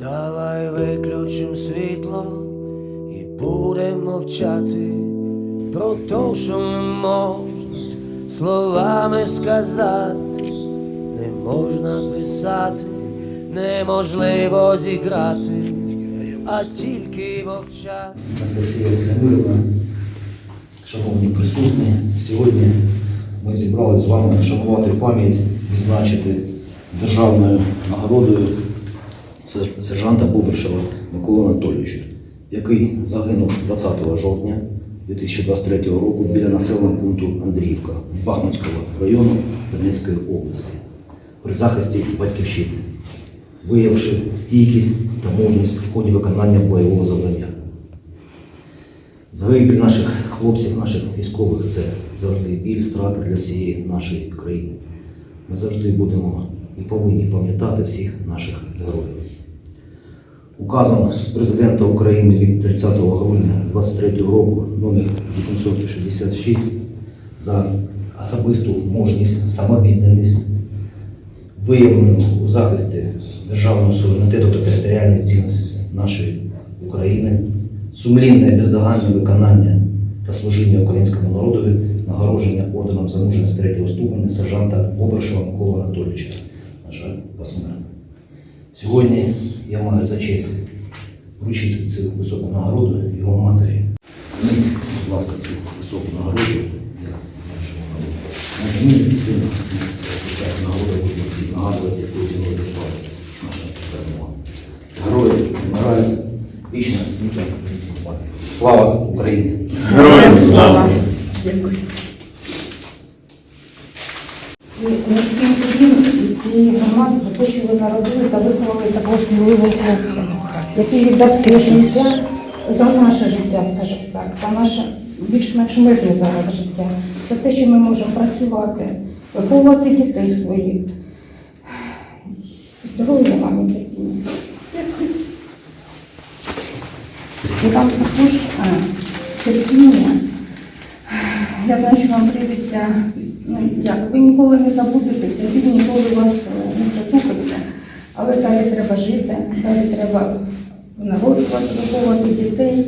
Давай виключим світло і будемо мовчати про те, що не можна словами сказати, не можна писати, неможливо зіграти, а тільки мовчати. Анастасія Самирівна, шановні присутні, сьогодні ми зібралися з вами вшанувати пам'ять, відзначити державною нагородою сержанта Бобришева Миколи Анатолійовича, який загинув 20 жовтня 2023 року біля населеного пункту Андріївка Бахмутського району Донецької області при захисті батьківщини, виявивши стійкість та мужність в ході виконання бойового завдання. Загибель наших хлопців, наших військових це завжди біль, втрата для всієї нашої країни. Ми завжди будемо і повинні пам'ятати всіх наших героїв. Указом президента України від 30 грудня 2023 року номер 866 за особисту мужність, самовідданість, виявлену у захисті державного суверенітету та територіальної цінності нашої України, сумлінне бездоганне виконання та служіння українському народові, нагородження орденом за мужність третього ступеня сержанта Бобришева Миколи Анатолійовича, на жаль, посмертно. Сьогодні я маю за честь вручити цю високу нагороду його матері. Будь ласка, цю високу нагороду для нашого народу. Найзамінити син це така нагорода, яку ми всі нагадувати, з сьогодні дісталася наша перемога. Герої вмирають, вічна світла і слава. Слава Україні! Героям слава! І низьким подім цієї громади за те, що та виховали такого сміливого хлопця, який віддав своє життя за наше життя, скажімо так, за наше більш-менш мирне зараз життя, за те, що ми можемо працювати, виховувати дітей своїх. Здоров'я вам і терпіння. І вам також терпіння. Я знаю, що вам прийдеться, ну як, ви ніколи не забудете, світ ніколи вас е, не затупиться. Але далі треба жити, далі треба народжувати, виховувати дітей.